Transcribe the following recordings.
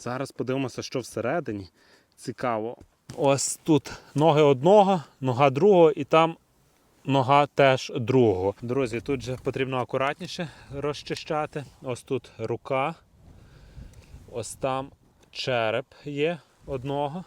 Зараз подивимося, що всередині. Цікаво. Ось тут ноги одного, нога другого і там нога теж другого. Друзі, тут же потрібно акуратніше розчищати. Ось тут рука. Ось там череп є одного.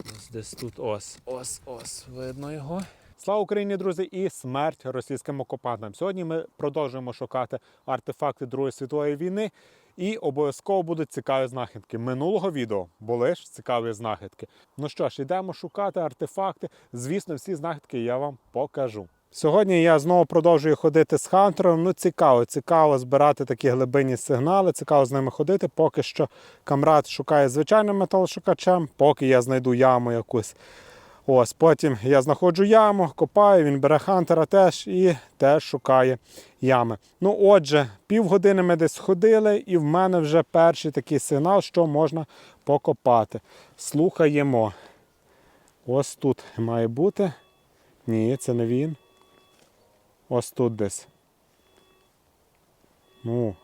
Ось десь тут ось, ось, ось, видно його. Слава Україні, друзі, і смерть російським окупантам. Сьогодні ми продовжуємо шукати артефакти Другої світової війни. І обов'язково будуть цікаві знахідки. Минулого відео були ж цікаві знахідки. Ну що ж, йдемо шукати артефакти. Звісно, всі знахідки я вам покажу. Сьогодні я знову продовжую ходити з хантером. Ну, цікаво, цікаво збирати такі глибинні сигнали, цікаво з ними ходити. Поки що камрад шукає звичайним металошукачем, поки я знайду яму якусь. Ось, потім я знаходжу яму, копаю, він бере хантера теж і теж шукає ями. Ну, отже, півгодини ми десь ходили, і в мене вже перший такий сигнал, що можна покопати. Слухаємо. Ось тут має бути. Ні, це не він. Ось тут десь. Ну.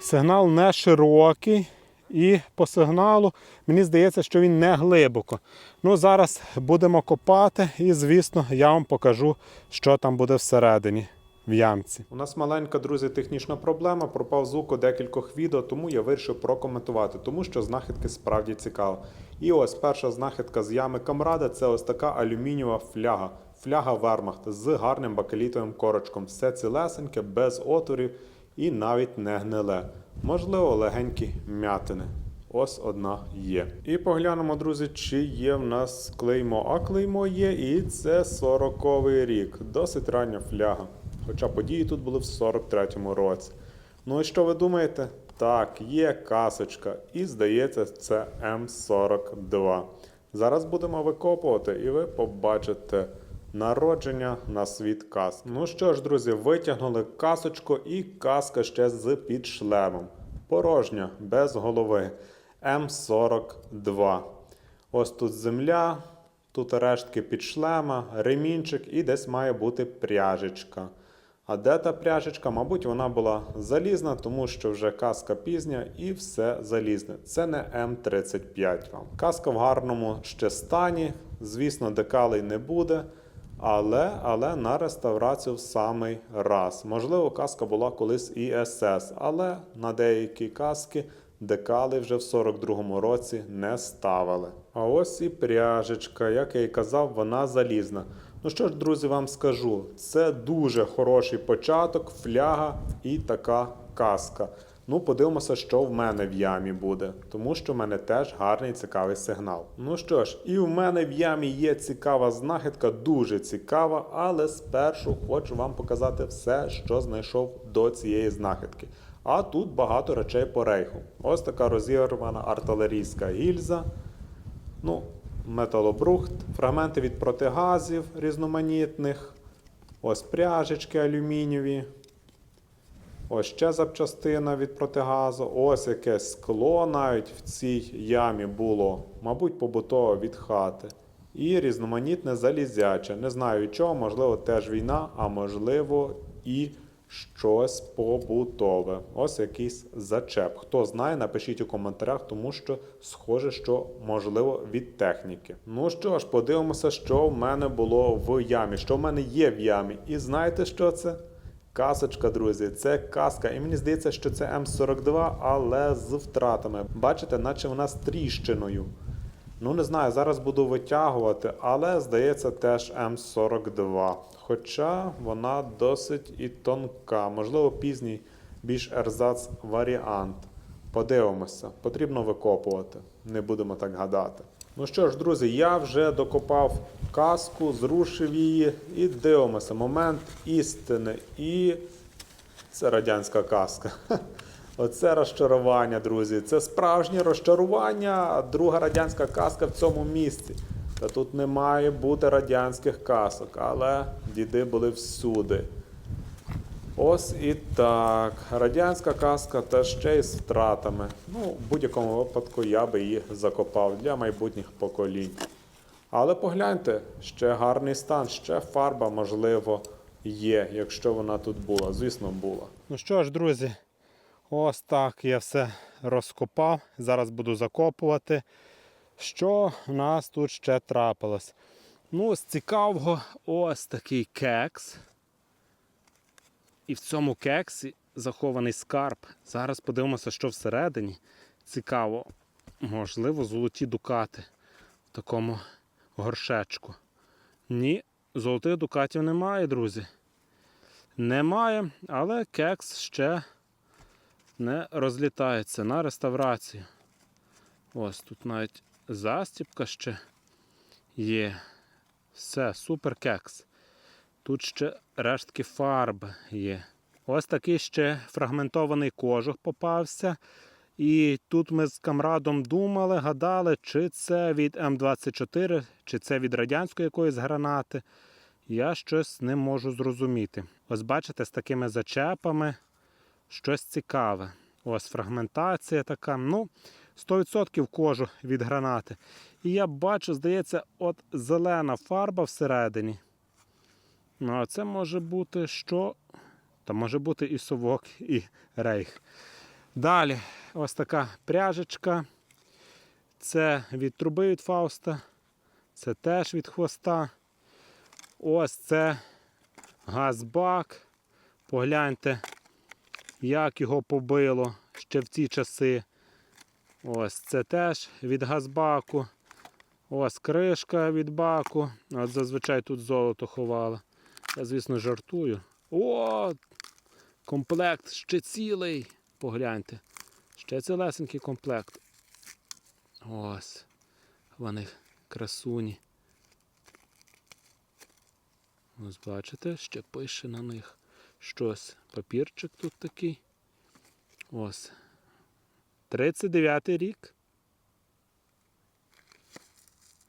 Сигнал не широкий, і по сигналу мені здається, що він не глибоко. Ну, зараз будемо копати, і, звісно, я вам покажу, що там буде всередині в ямці. У нас маленька, друзі, технічна проблема. Пропав звук у декількох відео, тому я вирішив прокоментувати, тому що знахідки справді цікаво. І ось перша знахідка з ями камрада це ось така алюмінієва фляга. Фляга Вермахт з гарним бакелітовим корочком. Все цілесеньке, без отворів і навіть не гниле. Можливо, легенькі м'ятини. Ось одна є. І поглянемо, друзі, чи є в нас клеймо. А клеймо є, і це 40-й рік. Досить рання фляга. Хоча події тут були в 43-му році. Ну і що ви думаєте? Так, є касочка. І здається, це М42. Зараз будемо викопувати, і ви побачите народження на світ кас. Ну що ж, друзі, витягнули касочку і каска ще з під шлемом. Порожня, без голови. М42. Ось тут земля, тут рештки під шлема, ремінчик і десь має бути пряжечка. А де та пряжечка? Мабуть, вона була залізна, тому що вже каска пізня і все залізне. Це не М35 вам. Каска в гарному ще стані. Звісно, декалей не буде. Але, але на реставрацію в самий раз. Можливо, каска була колись і СС, але на деякі каски декали вже в 42-му році не ставили. А ось і пряжечка, як я і казав, вона залізна. Ну що ж, друзі, вам скажу, це дуже хороший початок, фляга і така каска. Ну, подивимося, що в мене в ямі буде, тому що в мене теж гарний цікавий сигнал. Ну що ж, і в мене в ямі є цікава знахідка, дуже цікава, але спершу хочу вам показати все, що знайшов до цієї знахідки. А тут багато речей по рейху. Ось така розірвана артилерійська гільза. Ну, металобрухт, фрагменти від протигазів різноманітних. Ось пряжечки алюмінієві. Ось ще запчастина від протигазу. Ось якесь скло навіть в цій ямі було, мабуть, побутове від хати. І різноманітне залізяче. Не знаю чого, можливо, теж війна, а можливо, і щось побутове. Ось якийсь зачеп. Хто знає, напишіть у коментарях, тому що схоже, що можливо від техніки. Ну що ж, подивимося, що в мене було в ямі, що в мене є в ямі. І знаєте, що це? Касочка, друзі, це каска. І мені здається, що це М42, але з втратами. Бачите, наче вона з тріщиною. Ну, не знаю, зараз буду витягувати, але здається теж М42. Хоча вона досить і тонка, можливо, пізній більш ерзац варіант. Подивимося, потрібно викопувати, не будемо так гадати. Ну що ж, друзі, я вже докопав каску, зрушив її і дивимося. Момент істини. І це радянська каска. Оце розчарування, друзі. Це справжнє розчарування. Друга радянська каска в цьому місці. Та тут не має бути радянських касок, але діди були всюди. Ось і так. Радянська каска та ще й з втратами. Ну, в будь-якому випадку я би її закопав для майбутніх поколінь. Але погляньте, ще гарний стан, ще фарба, можливо, є, якщо вона тут була. Звісно, була. Ну що ж, друзі, ось так я все розкопав. Зараз буду закопувати. Що в нас тут ще трапилось? Ну, з цікавого ось такий кекс. І в цьому кексі захований скарб. Зараз подивимося, що всередині. Цікаво, можливо, золоті дукати в такому горшечку. Ні, золотих дукатів немає, друзі. Немає, але кекс ще не розлітається на реставрацію. Ось тут навіть застіпка ще є. Все, супер кекс. Тут ще рештки фарби є. Ось такий ще фрагментований кожух попався. І тут ми з камрадом думали, гадали, чи це від М24, чи це від радянської якоїсь гранати. Я щось не можу зрозуміти. Ось бачите, з такими зачепами щось цікаве. Ось фрагментація така. Ну, 100% кожу від гранати. І я бачу, здається, от зелена фарба всередині. Ну, а це може бути що? Та може бути і совок, і рейх. Далі, ось така пряжечка. Це від труби від Фауста. Це теж від хвоста. Ось це газбак. Погляньте, як його побило ще в ці часи. Ось це теж від газбаку. Ось кришка від баку. От зазвичай тут золото ховали. Я, звісно, жартую. О! Комплект ще цілий. Погляньте. Ще цілесенький комплект. Ось. Вони красуні. Ось бачите, ще пише на них щось. Папірчик тут такий. Ось. 39 й рік.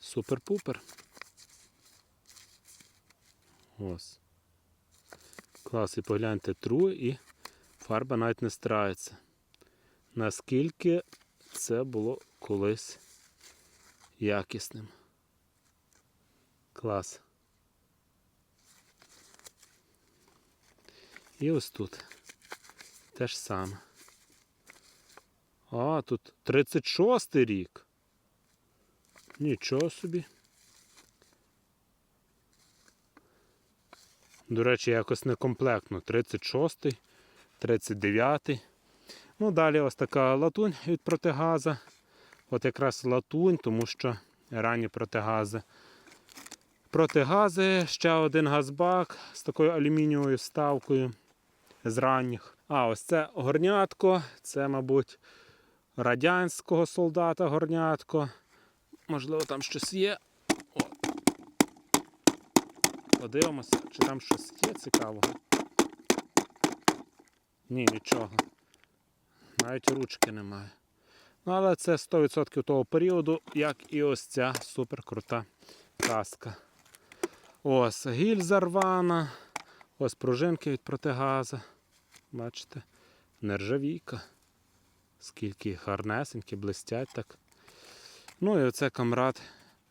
Супер-пупер. Ось. Клас, і погляньте тру і фарба навіть не стирається. Наскільки це було колись якісним. Клас. І ось тут те ж саме. А, тут 36 рік. Нічого собі. До речі, якось некомплектно. 36-й, 39-й. Ну, далі ось така латунь від протигаза. От якраз латунь, тому що ранні протигази. Протигази, ще один газбак з такою алюмінієвою вставкою з ранніх. А, ось це горнятко. Це, мабуть, радянського солдата горнятко. Можливо, там щось є. О. Подивимося, чи там щось є цікавого. Ні, нічого. Навіть ручки немає. Ну, але це 100% того періоду, як і ось ця суперкрута каска. Ось гільза рвана. Ось пружинки від протигаза. Бачите? Нержавійка. Скільки гарнесенькі, блистять так. Ну і оце камрад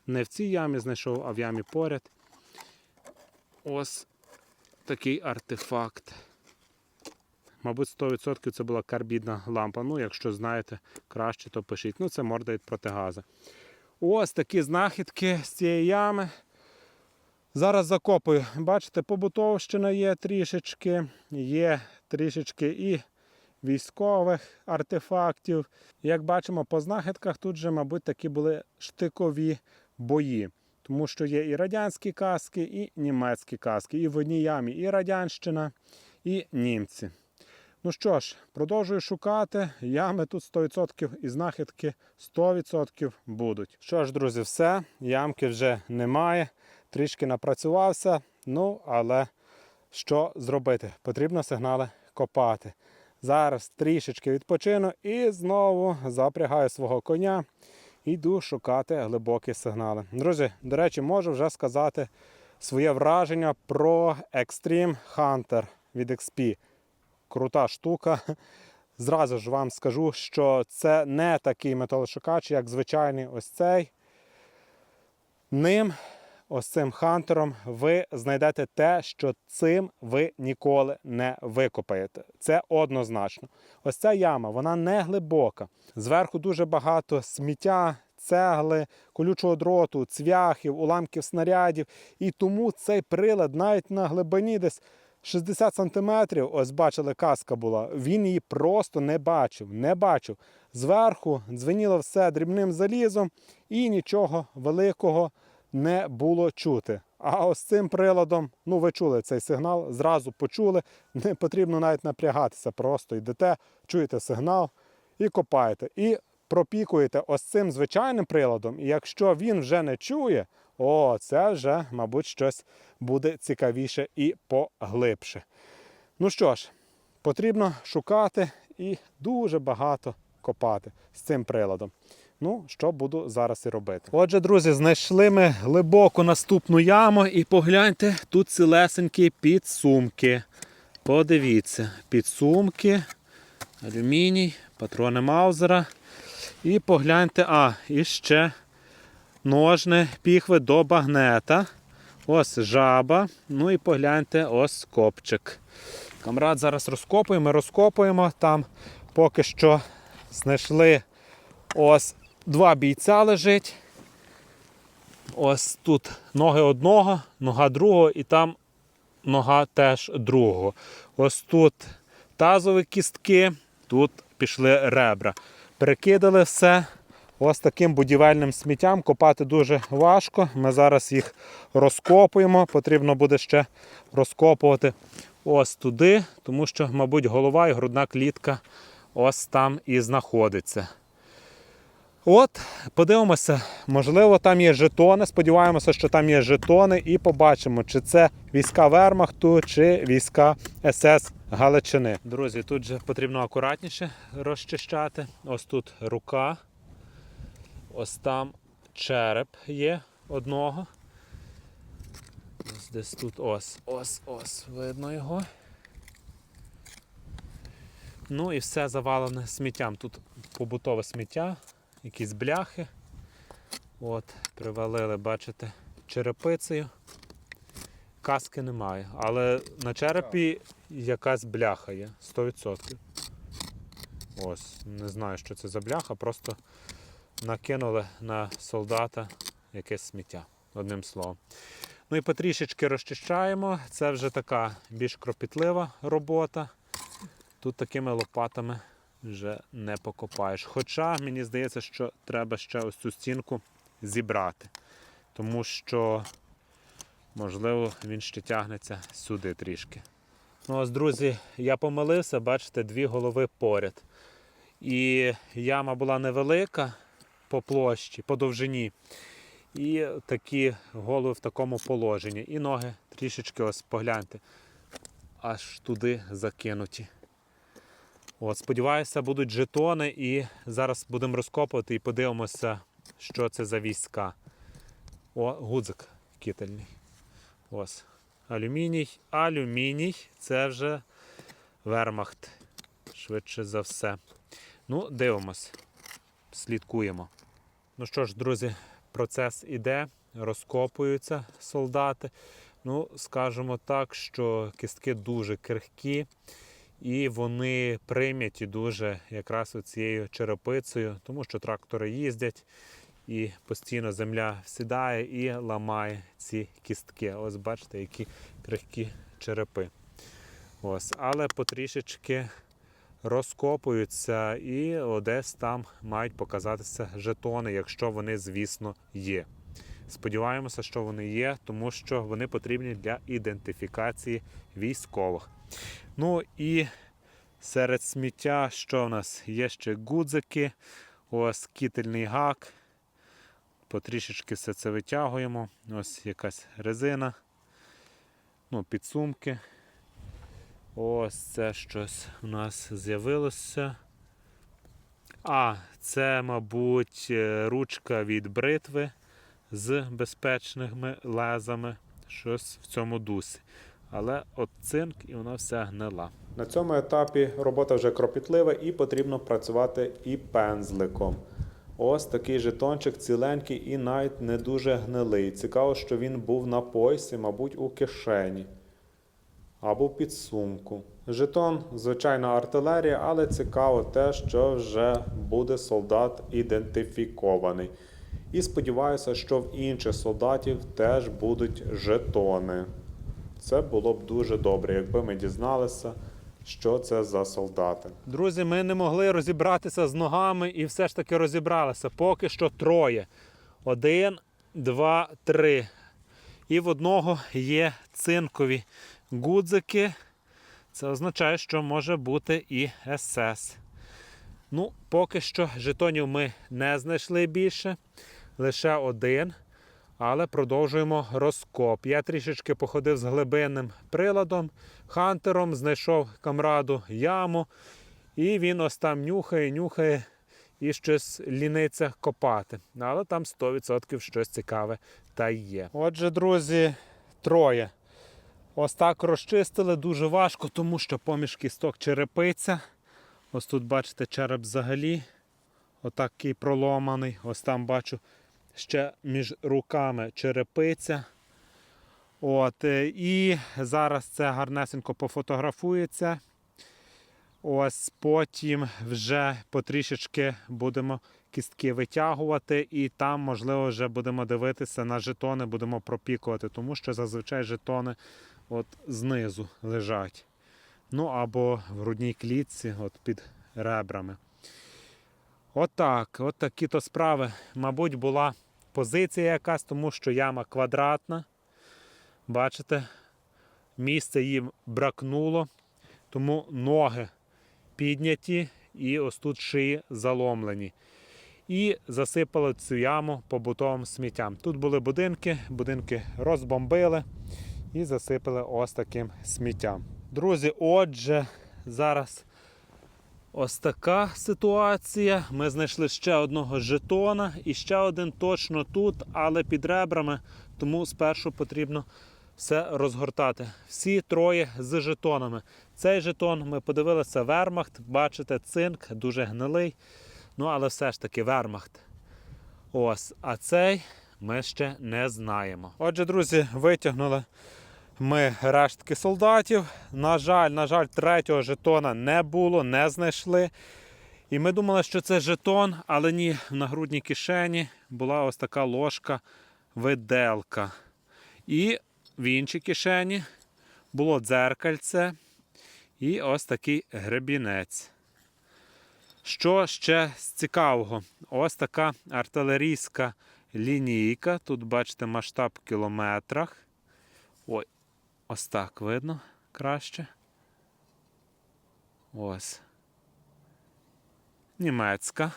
не в цій ямі знайшов, а в ямі поряд. Ось такий артефакт. Мабуть, 100% це була карбідна лампа. Ну, якщо знаєте краще, то пишіть. Ну, це морда від протигаза. Ось такі знахідки з цієї ями. Зараз закопую. Бачите, побутовщина є трішечки, є трішечки і військових артефактів. Як бачимо, по знахідках тут же, мабуть, такі були штикові бої. Тому що є і радянські каски, і німецькі каски. І в одній ямі і радянщина, і німці. Ну що ж, продовжую шукати. Ями тут 100% і знахідки 100% будуть. Що ж, друзі, все. Ямки вже немає. Трішки напрацювався. Ну, але що зробити? Потрібно сигнали копати. Зараз трішечки відпочину і знову запрягаю свого коня. Йду шукати глибокі сигнали. Друзі, до речі, можу вже сказати своє враження про Extreme Hunter від XP. Крута штука. Зразу ж вам скажу, що це не такий металошукач, як звичайний ось цей. Ним ось цим хантером, ви знайдете те, що цим ви ніколи не викопаєте. Це однозначно. Ось ця яма, вона не глибока. Зверху дуже багато сміття, цегли, колючого дроту, цвяхів, уламків снарядів. І тому цей прилад навіть на глибині десь 60 сантиметрів, ось бачили, каска була. Він її просто не бачив, не бачив. Зверху дзвеніло все дрібним залізом і нічого великого не було чути. А ось цим приладом, ну ви чули цей сигнал, зразу почули. Не потрібно навіть напрягатися, просто йдете, чуєте сигнал і копаєте. І пропікуєте ось цим звичайним приладом. І якщо він вже не чує, о, це вже, мабуть, щось буде цікавіше і поглибше. Ну що ж, потрібно шукати і дуже багато копати з цим приладом. Ну, що буду зараз і робити. Отже, друзі, знайшли ми глибоку наступну яму і погляньте, тут цілесенькі підсумки. Подивіться, підсумки, алюміній, патрони Маузера. І погляньте, а, і ще ножне піхви до багнета. Ось жаба. Ну і погляньте, ось копчик. Камрад зараз розкопуємо, розкопуємо. Там поки що знайшли ось два бійця лежить. Ось тут ноги одного, нога другого і там нога теж другого. Ось тут тазові кістки, тут пішли ребра. Перекидали все ось таким будівельним сміттям. Копати дуже важко. Ми зараз їх розкопуємо. Потрібно буде ще розкопувати ось туди, тому що, мабуть, голова і грудна клітка ось там і знаходиться. От, подивимося, можливо, там є жетони. Сподіваємося, що там є жетони, і побачимо, чи це війська Вермахту, чи війська СС Галичини. Друзі, тут же потрібно акуратніше розчищати. Ось тут рука, ось там череп є одного. Ось десь тут ось, ось, ось, видно його. Ну і все завалене сміттям. Тут побутове сміття, якісь бляхи. От, привалили, бачите, черепицею. Каски немає, але на черепі якась бляха є, 100%. Ось, не знаю, що це за бляха, просто накинули на солдата якесь сміття, одним словом. Ну і потрішечки розчищаємо. Це вже така більш кропітлива робота. Тут такими лопатами вже не покопаєш. Хоча мені здається, що треба ще ось цю стінку зібрати. Тому що, можливо, він ще тягнеться сюди трішки. Ну ось, друзі, я помилився, бачите, дві голови поряд. І яма була невелика по площі, по довжині. І такі голови в такому положенні. І ноги трішечки ось погляньте, аж туди закинуті. От, сподіваюся, будуть жетони і зараз будемо розкопувати і подивимося, що це за війська. О, гудзик кітельний. Ось. Алюміній. Алюміній це вже вермахт. Швидше за все. Ну, дивимось. Слідкуємо. Ну що ж, друзі, процес іде, розкопуються солдати. Ну, скажімо так, що кістки дуже крихкі. І вони прийняті дуже якраз цією черепицею, тому що трактори їздять і постійно земля сідає і ламає ці кістки. Ось бачите, які крихкі черепи. Ось, Але потрішечки розкопуються і десь там мають показатися жетони, якщо вони, звісно, є. Сподіваємося, що вони є, тому що вони потрібні для ідентифікації військових. Ну і серед сміття, що в нас є ще гудзики, ось кітельний гак. Потрішечки все це витягуємо. Ось якась резина, ну, підсумки. Ось це щось у нас з'явилося. А, це, мабуть, е, ручка від бритви з безпечними лезами. Щось в цьому дусі. Але от цинк і вона вся гнила. На цьому етапі робота вже кропітлива і потрібно працювати і пензликом. Ось такий жетончик ціленький і навіть не дуже гнилий. Цікаво, що він був на поясі, мабуть, у кишені або під сумку. Жетон, звичайно, артилерія, але цікаво те, що вже буде солдат ідентифікований. І сподіваюся, що в інших солдатів теж будуть жетони. Це було б дуже добре, якби ми дізналися, що це за солдати. Друзі, ми не могли розібратися з ногами і все ж таки розібралися. Поки що троє. Один, два, три. І в одного є цинкові гудзики. Це означає, що може бути і СС. Ну, поки що жетонів ми не знайшли більше. Лише один. Але продовжуємо розкоп. Я трішечки походив з глибинним приладом, хантером, знайшов камраду яму. І він ось там нюхає, нюхає і щось ліниться копати. Але там 100% щось цікаве та є. Отже, друзі, троє. Ось так розчистили дуже важко, тому що поміж кісток черепиця. Ось тут бачите череп взагалі. Отакий проломаний. Ось там бачу ще між руками черепиця. От, е, і зараз це гарнесенько пофотографується. Ось потім вже потрішечки будемо кістки витягувати, і там, можливо, вже будемо дивитися на жетони, будемо пропікувати, тому що зазвичай жетони от знизу лежать. Ну або в грудній клітці, от під ребрами. Отак, от такі то справи. Мабуть, була позиція якась, тому що яма квадратна. Бачите, місце їм бракнуло, тому ноги підняті і ось тут шиї заломлені. І засипали цю яму побутовим сміттям. Тут були будинки, будинки розбомбили і засипали ось таким сміттям. Друзі, отже, зараз ось така ситуація. Ми знайшли ще одного жетона і ще один точно тут, але під ребрами, тому спершу потрібно все розгортати. Всі троє з жетонами. Цей жетон ми подивилися вермахт, бачите, цинк, дуже гнилий. Ну, але все ж таки вермахт. Ось, а цей ми ще не знаємо. Отже, друзі, витягнули ми рештки солдатів. На жаль, на жаль, третього жетона не було, не знайшли. І ми думали, що це жетон, але ні, в нагрудній кишені була ось така ложка виделка. І в іншій кишені було дзеркальце і ось такий гребінець. Що ще з цікавого? Ось така артилерійська лінійка. Тут бачите масштаб в кілометрах. Ой, ось так видно краще. Ось. Німецька.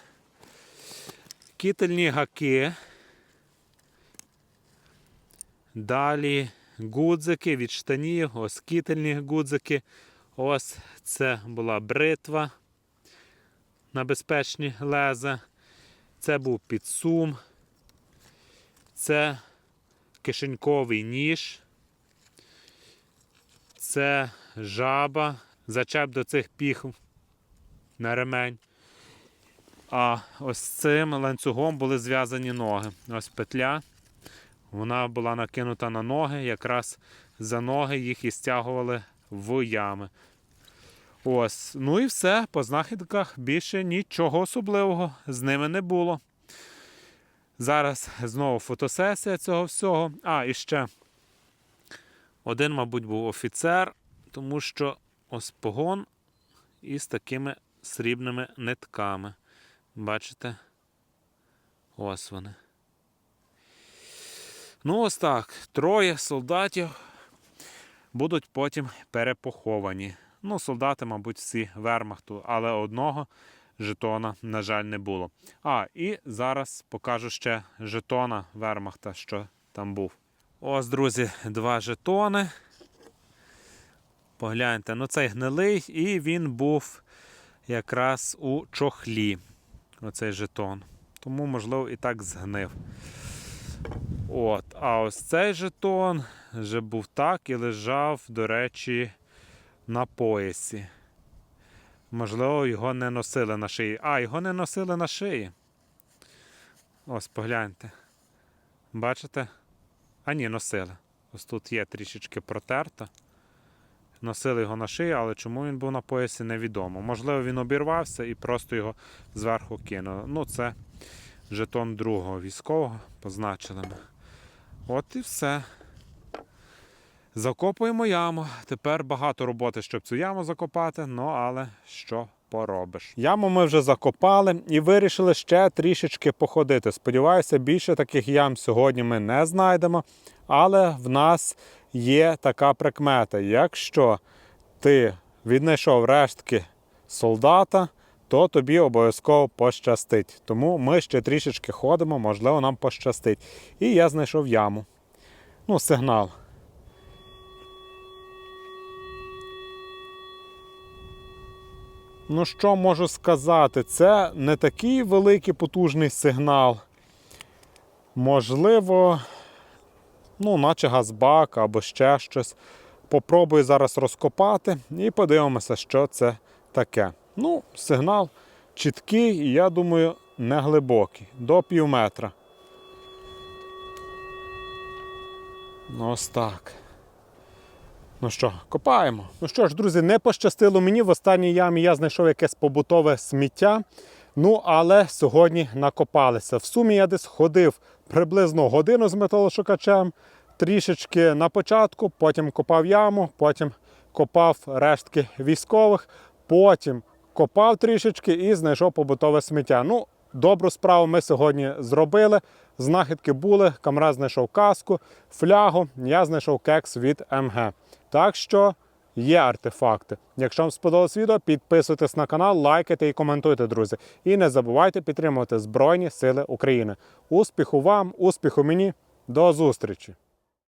Кітельні гаки. Далі гудзики від штанів, ось кітельні гудзики. Ось це була бритва на безпечні леза. Це був підсум. Це кишеньковий ніж. Це жаба. Зачеп до цих піх на ремень. А ось цим ланцюгом були зв'язані ноги. Ось петля. Вона була накинута на ноги, якраз за ноги їх і стягували в ями. Ось, ну і все, по знахідках більше нічого особливого з ними не було. Зараз знову фотосесія цього всього. А, і ще один, мабуть, був офіцер, тому що ось погон із такими срібними нитками. Бачите? Ось вони. Ну, ось так. Троє солдатів будуть потім перепоховані. Ну, солдати, мабуть, всі вермахту, але одного жетона, на жаль, не було. А, і зараз покажу ще жетона вермахта, що там був. Ось, друзі, два жетони. Погляньте, ну цей гнилий, і він був якраз у чохлі. Оцей жетон. Тому, можливо, і так згнив. От, А ось цей жетон вже був так і лежав, до речі, на поясі. Можливо, його не носили на шиї. А, його не носили на шиї. Ось погляньте. Бачите? А ні, носили. Ось тут є трішечки протерто. Носили його на шиї, але чому він був на поясі, невідомо. Можливо, він обірвався і просто його зверху кинули. Ну, це жетон другого військового позначили ми. От і все. Закопуємо яму. Тепер багато роботи, щоб цю яму закопати, ну але що поробиш. Яму ми вже закопали і вирішили ще трішечки походити. Сподіваюся, більше таких ям сьогодні ми не знайдемо. Але в нас є така прикмета. Якщо ти віднайшов рештки солдата, то тобі обов'язково пощастить. Тому ми ще трішечки ходимо, можливо, нам пощастить. І я знайшов яму. Ну, сигнал. Ну, що можу сказати? Це не такий великий потужний сигнал. Можливо, ну, наче газбак або ще щось. Попробую зараз розкопати і подивимося, що це таке. Ну, сигнал чіткий і я думаю, не глибокий, до пів метра. Ну, ось так. Ну що, копаємо. Ну що ж, друзі, не пощастило мені. В останній ямі я знайшов якесь побутове сміття. Ну, але сьогодні накопалися. В сумі я десь ходив приблизно годину з металошукачем, трішечки на початку, потім копав яму, потім копав рештки військових, потім копав трішечки і знайшов побутове сміття. Ну, добру справу ми сьогодні зробили. Знахідки були, камрад знайшов каску, флягу, я знайшов кекс від МГ. Так що є артефакти. Якщо вам сподобалось відео, підписуйтесь на канал, лайкайте і коментуйте, друзі. І не забувайте підтримувати Збройні Сили України. Успіху вам, успіху мені, до зустрічі!